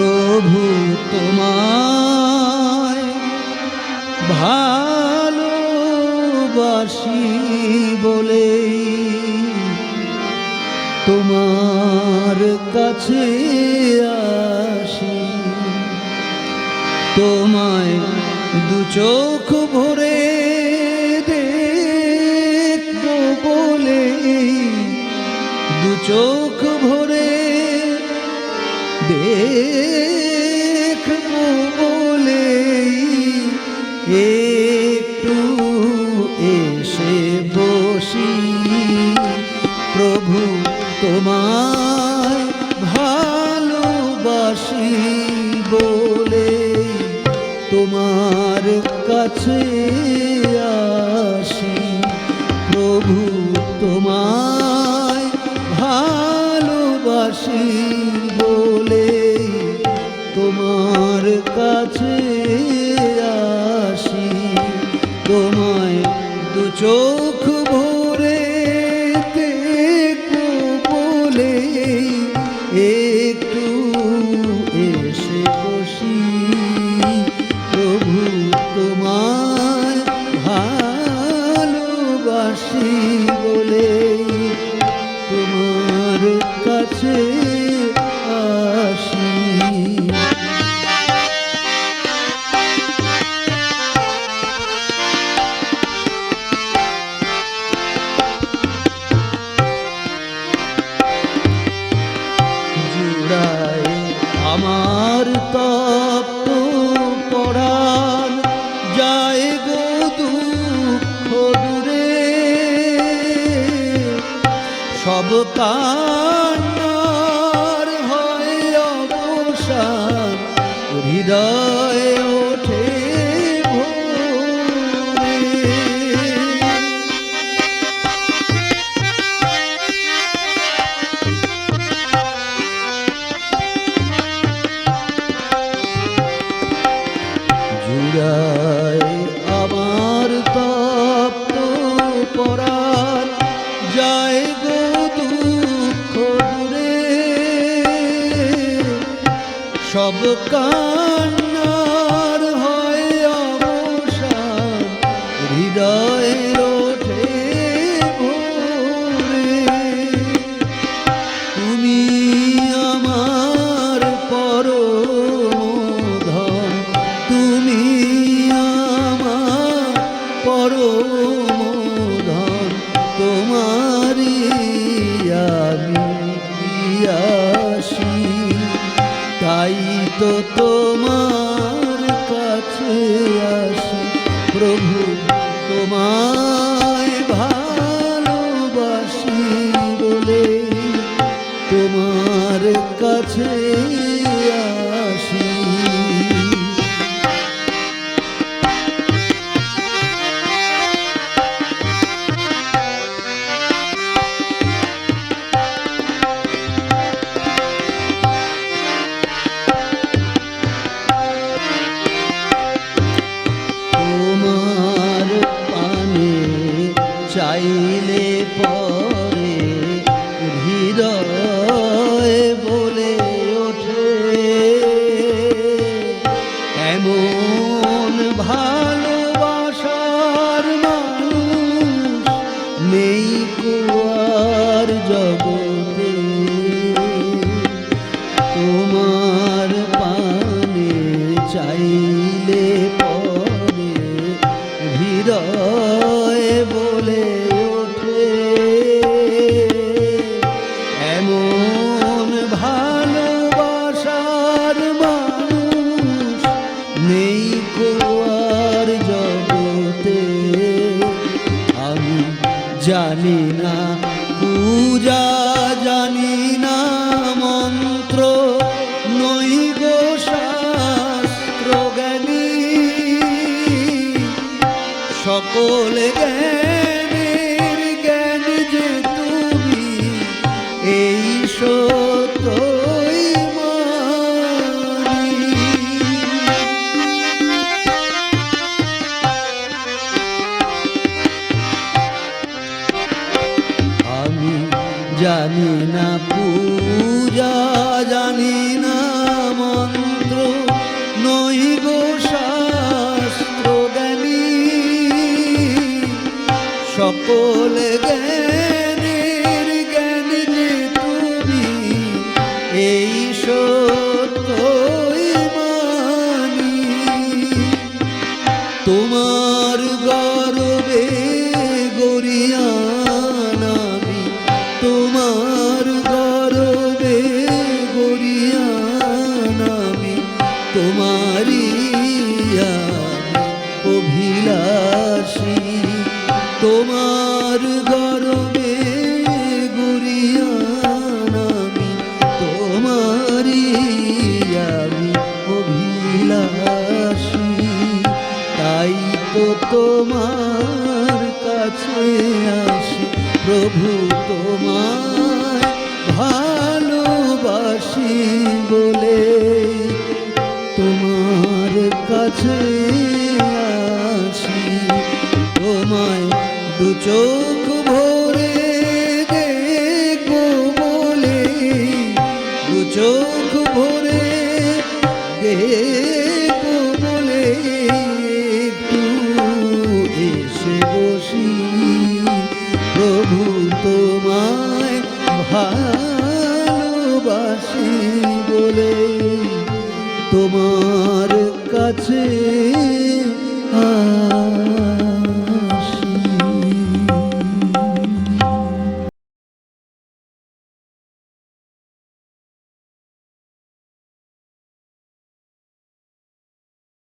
প্রভু তোমায় ভালোবাসি বলে। তোমার কাছে আসি। তোমায় দু চোখ ভরে দেখব বলে। দু চোখ ভরে দেখব বলে একটু এসে বসি প্রভু সব কান্নার হয় অবসান। হৃদয়ে সব তাই তো তোমার কাছে আসি প্রভু তোমায় ভালোবাসি বলে তোমার কাছে চাইলে পরে হৃদয় বলে ওঠে। এমন ভালোবাসার মানুষ নেই কুয়ার জগতে। তোমার পানে চাইলে জানি না পূজা জানি না মন্ত্র নই শাস্ত্র জ্ঞানী। সকল জ্ঞানের জানি না পূজা, জানি না মন্ত্র, নই গো শাস্ত্র জ্ঞানী। সকল জ্ঞানের জ্ঞান যে তুমি, এই সত্যই মানি। তোমার গা আমি অভিলাষী, তাই তো তোমার কাছে আসি। প্রভু তোমার ভালোবাসি বলে তোমার কাছে আছি তোমায় দুচোখ ভালোবাসি বলে তোমার কাছে